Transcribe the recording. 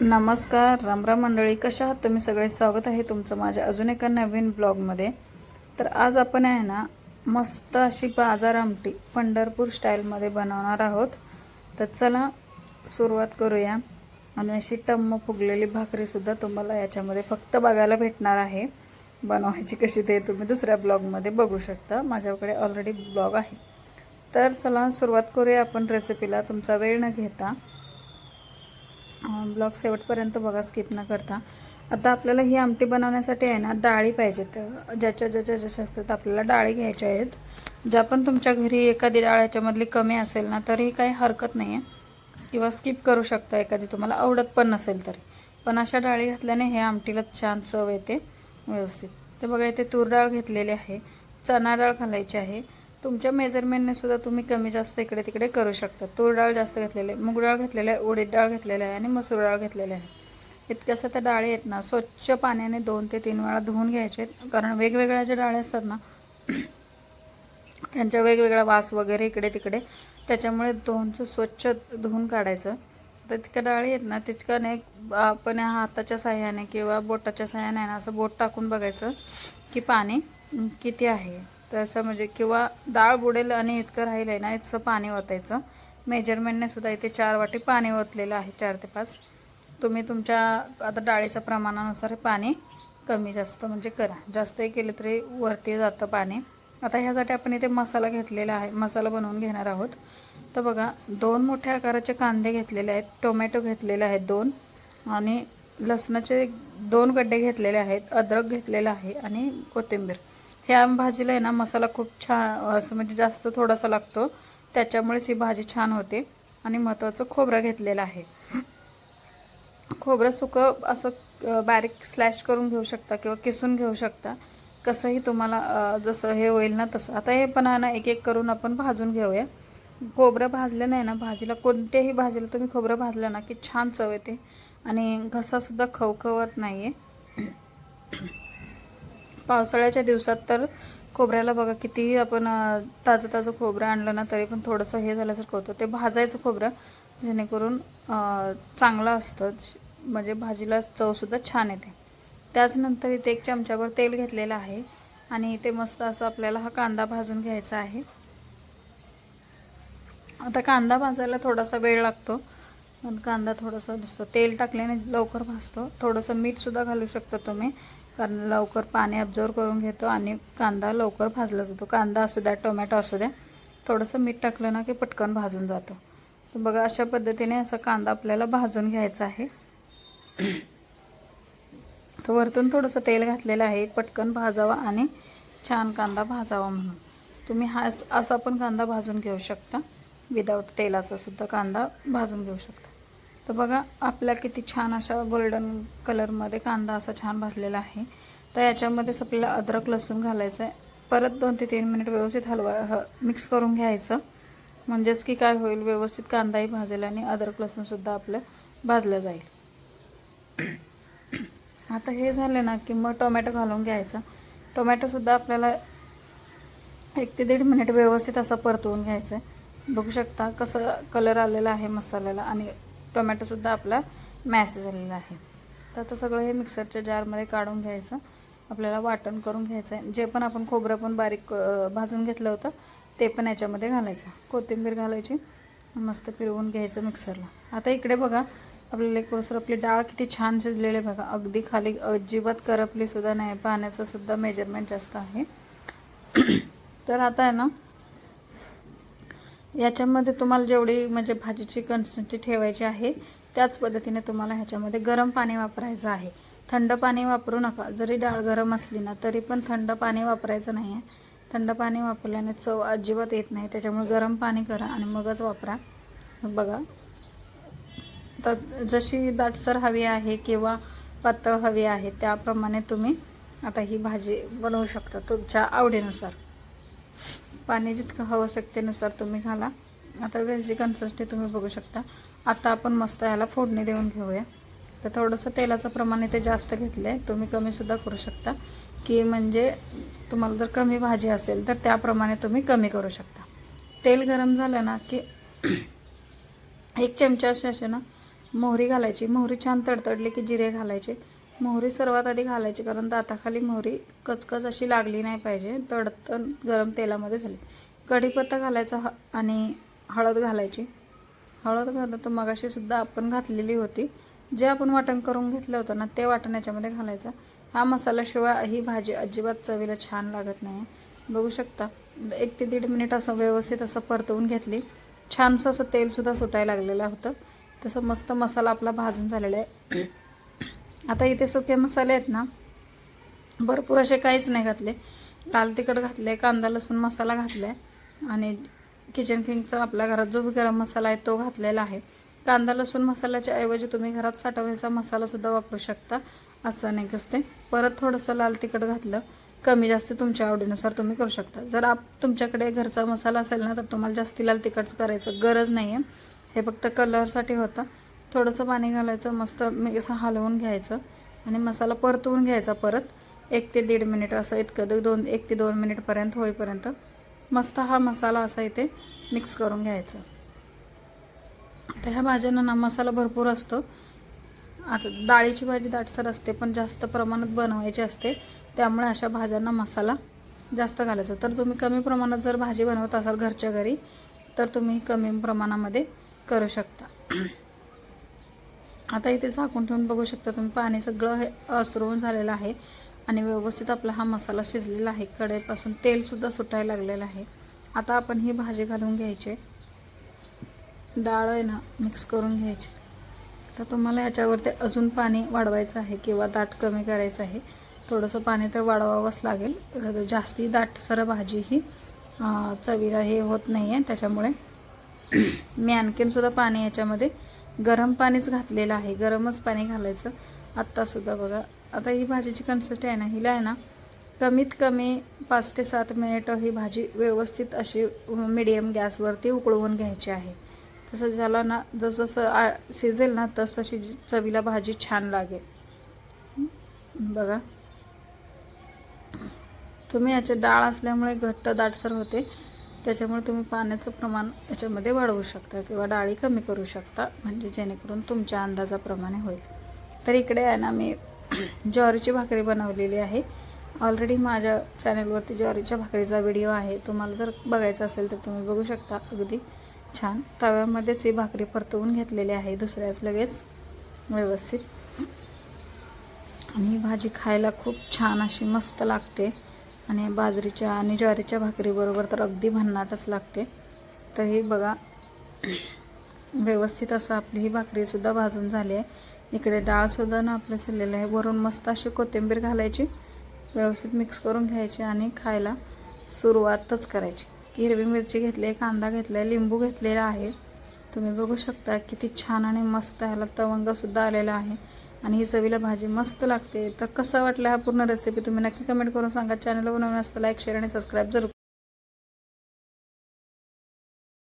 नमस्कार रामराम मंडळी. कशा आहात तुम्ही? सगळे स्वागत आहे तुमचं माझ्या अजून एका नवीन ब्लॉगमध्ये. तर आज आपण आहे ना मस्त अशी बाजार आमटी पंढरपूर स्टाईलमध्ये बनवणार आहोत. तर चला सुरुवात करूया. आणि अशी टम्म फुगलेली भाकरीसुद्धा तुम्हाला याच्यामध्ये फक्त बघायला भेटणार आहे. बनवायची कशी ते तुम्ही दुसऱ्या ब्लॉगमध्ये बघू शकता. माझ्याकडे ऑलरेडी ब्लॉग आहे. तर चला सुरुवात करूया आपण रेसिपीला तुमचा वेळ न घेता. ब्लॉग शेवटपर्यंत बघा स्किप न करता. आता आपल्याला ही आमटी बनवण्यासाठी आहे ना डाळी पाहिजेत. ज्याच्या ज्याच्या जशा असतात आपल्याला डाळी घ्यायच्या आहेत. ज्या पण तुमच्या घरी एखादी डाळ याच्यामधली कमी असेल ना तरी काही हरकत नाही आहे किंवा स्किप करू शकता एखादी तुम्हाला आवडत पण नसेल तरी. पण अशा डाळी घातल्याने हे आमटीला छान चव येते व्यवस्थित. तर बघा इथे तूर डाळ घेतलेली आहे. चणा डाळ घालायची आहे. तुमच्या मेजरमेंटने सुद्धा तुम्ही कमी जास्त इकडे तिकडे करू शकता. तूर डाळ जास्त घेतलेली आहे मूग डाळ घेतलेली आहे उडीद डाळ घेतलेली आहे आणि मसूर डाळ घेतलेली आहे. इतक्याशा त्या डाळी आहेत ना स्वच्छ पाण्याने दोन ते तीन वेळा धुवून घ्यायचे आहेत. कारण वेगवेगळ्या ज्या डाळी असतात ना त्यांच्या वेगवेगळा वास वगैरे इकडे तिकडे. त्याच्यामुळे दोनचं स्वच्छ धुवून काढायचं. तर तितक्या डाळी आहेत ना तितक्याने आपण हाताच्या साह्याने किंवा बोटाच्या साह्याने ना असं बोट टाकून बघायचं की पाणी किती आहे. तर असं म्हणजे किंवा डाळ बुडेल आणि इतकं राहिलं आहे ना इतकं पाणी ओतायचं. मेजरमेंटने सुद्धा इथे चार वाटी पाणी ओतलेलं आहे चार ते पाच. तुम्ही तुमच्या आता डाळीच्या प्रमाणानुसार हे पाणी कमी जास्त म्हणजे करा. जास्तही केलं तरी वरती जातं पाणी. आता ह्यासाठी आपण इथे मसाला घेतलेला आहे मसाला बनवून घेणार आहोत. तर बघा दोन मोठ्या आकाराचे कांदे घेतलेले आहेत टोमॅटो घेतलेले आहेत दोन आणि लसणाचे दोन गड्डे घेतलेले आहेत अद्रक घेतलेलं आहे आणि कोथिंबीर. ह्या भाजीला आहे ना मसाला खूप छान असं म्हणजे जास्त थोडासा लागतो. त्याच्यामुळेच ही भाजी छान होते. आणि महत्त्वाचं खोबरं घेतलेलं आहे. खोबरं सुकं असं बारीक स्लॅश करून घेऊ शकता किंवा किसून घेऊ शकता. कसंही तुम्हाला जसं हे होईल ना तसं. आता हे पण ना एक एक करून आपण भाजून घेऊया. खोबरं भाजलं नाही ना भाजीला कोणत्याही भाजीला तुम्ही खोबरं भाजलं ना की छान चव येते. आणि घसासुद्धा खवखवत नाही आहे पावसाळ्याच्या दिवसात तर खोबऱ्याला बघा कितीही आपण ताजं ताजं खोबरं आणलं ना तरी पण थोडंसं हे झाल्यासारखं होतं. ते भाजायचं खोबरं जेणेकरून चांगलं असतं. म्हणजे भाजीला चवसुद्धा छान येते. त्याचनंतर इथे एक चमच्यावर तेल घेतलेलं आहे आणि इथे मस्त असं आपल्याला हा कांदा भाजून घ्यायचा आहे. आता कांदा भाजायला थोडासा वेळ लागतो. पण कांदा थोडासा नुसतं तेल टाकल्याने लवकर भाजतो. थोडंसं मीठसुद्धा घालू शकता तुम्ही. कारण लवकर पाणी अब्झर्व करून घेतो आणि कांदा लवकर भाजला जातो. कांदा असू द्या टोमॅटो असू द्या थोडंसं मीठ टाकलं ना की पटकन भाजून जातो. तर बघा अशा पद्धतीने असा कांदा आपल्याला भाजून घ्यायचा आहे. तर वरतून थोडंसं तेल घातलेलं आहे. पटकन भाजावा आणि छान कांदा भाजावा म्हणून. तुम्ही हा असा पण कांदा भाजून घेऊ शकता. विदाऊट तेलाचा सुद्धा कांदा भाजून घेऊ शकता. तर बघा आपला किती छान अशा गोल्डन कलरमध्ये कांदा असा छान भाजलेला आहे. तर याच्यामध्येच आपल्याला अद्रक लसूण घालायचं आहे परत दोन ते तीन मिनिट व्यवस्थित हलवा ह मिक्स करून घ्यायचं. म्हणजेच की काय होईल व्यवस्थित कांदाही भाजेल आणि अद्रक लसूणसुद्धा आपलं भाजलं जाईल. आता हे झालं ना की मग टोमॅटो घालून घ्यायचा. टोमॅटोसुद्धा आपल्याला एक ते दीड मिनिट व्यवस्थित असा परतवून घ्यायचं आहे बघू शकता कसं कलर आलेला आहे मसाल्याला आणि टोमॅटोसुद्धा आपला मॅश झालेला आहे. तर आता सगळं हे मिक्सरच्या जारमध्ये काढून घ्यायचं. आपल्याला वाटण करून घ्यायचं आहे जे पण आपण खोबरं पण बारीक भाजून घेतलं होतं ते पण याच्यामध्ये घालायचं. कोथिंबीर घालायची. मस्त फिरवून घ्यायचं मिक्सरला. आता इकडे बघा आपल्याला एक आपली डाळ किती छान शिजलेली आहे बघा. अगदी खाली अजिबात करपलीसुद्धा नाही. पाण्याचंसुद्धा मेजरमेंट जास्त आहे. तर आता आहे ना याच्यामध्ये तुम्हाला जेवढी म्हणजे भाजीची कन्सिस्टन्सी ठेवायची आहे त्याच पद्धतीने तुम्हाला ह्याच्यामध्ये गरम पाणी वापरायचं आहे. थंड पाणी वापरू नका. जरी डाळ गरम असली ना तरी पण थंड पाणी वापरायचं नाही आहे थंड पाणी वापरल्याने चव अजिबात येत नाही. त्याच्यामुळे गरम पाणी करा आणि मगच वापरा. बघा. तर जशी दाटसर हवी आहे किंवा पातळ हवी आहे त्याप्रमाणे तुम्ही आता ही भाजी बनवू शकता तुमच्या आवडीनुसार. पाणी जितकं आवश्यकतेनुसार तुम्ही घाला. आता त्याची कन्सिस्टी तुम्ही बघू शकता. आता आपण मस्त याला फोडणी देऊन घेऊया. तर थोडंसं तेलाचं प्रमाण इथे जास्त घेतलं आहे तुम्ही कमीसुद्धा करू शकता. की म्हणजे तुम्हाला जर कमी भाजी असेल तर त्याप्रमाणे तुम्ही कमी करू शकता. तेल गरम झालं ना की एक चमचा असे असे ना मोहरी घालायची. मोहरी छान तडतडली की जिरे घालायचे. मोहरी सर्वात आधी घालायची कारण दाताखाली मोहरी कचकच अशी लागली नाही पाहिजे. तडतण गरम तेलामध्ये झाली. कढीपत्ता घालायचा ह आणि हळद घालायची. हळद घालत तर मगाशीसुद्धा आपण घातलेली होती. जे आपण वाटण करून घेतलं होतं ना ते वाटण याच्यामध्ये घालायचं. हा मसाल्याशिवाय ही भाजी अजिबात चवीला छान लागत नाही. बघू शकता. एक ते दीड मिनिट असं व्यवस्थित असं परतवून घेतली. छानसं असं तेलसुद्धा सुटायला लागलेलं होतं. तसं मस्त मसाला आपला भाजून झालेला आहे. आता इथे सुके मसाले आहेत ना भरपूर असे काहीच नाही घातले. लाल तिखट घातले कांदा लसूण मसाला घातला आहे आणि किचन किंगचा आपल्या घरात जो गरम मसाला आहे तो घातलेला आहे. कांदा लसूण मसाल्याच्या ऐवजी तुम्ही घरात साठवण्याचा मसालासुद्धा वापरू शकता असं नाही कसते परत थोडंसं लाल तिखट घातलं कमी जास्त तुमच्या आवडीनुसार तुम्ही करू शकता. जर आप तुमच्याकडे घरचा मसाला असेल ना तर तुम्हाला जास्ती लाल तिखटच करायचं गरज नाही आहे हे फक्त कलरसाठी होतं. थोडंसं पाणी घालायचं मस्त असं हलवून घ्यायचं आणि मसाला परतवून घ्यायचा परत. एक ते दीड मिनिट असं इतकं दोन एक ते दोन मिनिटपर्यंत होईपर्यंत मस्त हा मसाला असा इथे मिक्स करून घ्यायचा. तर ह्या भाज्यांना ना मसाला भरपूर असतो. आता डाळीची भाजी दाटसर असते पण जास्त प्रमाणात बनवायची असते. त्यामुळे अशा भाज्यांना मसाला जास्त घालायचा. तर तुम्ही कमी प्रमाणात जर भाजी बनवत असाल घरच्या घरी तर तुम्ही कमी प्रमाणामध्ये करू शकता. आता इथे झाकून ठेवून बघू शकता तुम्ही पाणी सगळं हे असरवून झालेलं आहे आणि व्यवस्थित आपला हा मसाला शिजलेला आहे. कढईपासून तेलसुद्धा सुटायला लागलेलं आहे. आता आपण ही भाजी घालून घ्यायची. डाळ आहे ना मिक्स करून घ्यायची. तर तुम्हाला याच्यावरती अजून पाणी वाढवायचं आहे किंवा दाट कमी करायचं आहे. थोडंसं पाणी तर वाढवावंच लागेल. जास्ती दाटसर भाजी ही चवीला हे होत नाही आहे त्याच्यामुळे मी आणखीनसुद्धा पाणी याच्यामध्ये गरम पाणीच घातलेलं आहे. गरमच पाणी घालायचं. आत्तासुद्धा बघा. आता ही भाजीची कन्सिस्टी आहे ना हिला आहे ना कमीत कमी पाच ते सात मिनिटं ही भाजी व्यवस्थित अशी मिडियम गॅसवरती उकळवून घ्यायची आहे. तसं झालं ना जसजसं आ शिजेल ना तस तशी चवीला भाजी छान लागेल. बघा. तुम्ही याचे डाळ असल्यामुळे घट्ट दाटसर होते. त्याच्यामुळे तुम्ही पाण्याचं प्रमाण याच्यामध्ये वाढवू शकता किंवा डाळी कमी करू शकता म्हणजे जेणेकरून तुमच्या अंदाजाप्रमाणे होईल. तर इकडे आहे ना मी ज्वारीची भाकरी बनवलेली आहे. ऑलरेडी माझ्या चॅनलवरती ज्वारीच्या भाकरीचा व्हिडिओ आहे. तुम्हाला जर बघायचा असेल तर तुम्ही बघू शकता. अगदी छान. तव्यामध्येच ही भाकरी परतवून घेतलेली आहे. दुसऱ्याच लगेच व्यवस्थित. आणि भाजी खायला खूप छान अशी मस्त लागते. आणि बाजरीच्या आणि ज्वारीच्या भाकरीबरोबर तर अगदी भन्नाटच लागते. तर हे बघा व्यवस्थित असं आपली ही भाकरीसुद्धा भाजून झाली आहे. इकडे डाळसुद्धा ना आपलं शिरलेलं आहे. वरून मस्त अशी कोथिंबीर घालायची व्यवस्थित मिक्स करून घ्यायची आणि खायला सुरुवातच करायची. हिरवी मिरची घेतली आहे कांदा घेतला आहे लिंबू घेतलेला आहे. तुम्ही बघू शकता किती छान आणि मस्त ह्याला तवंगसुद्धा आलेला आहे. आणि ही चवीला भाजी मस्त लागते. तर कसं वाटलं हा पूर्ण रेसिपी तुम्ही नक्की कमेंट करून सांगा. चॅनल असतं लाईक शेअर आणि सबस्क्राईब जरूर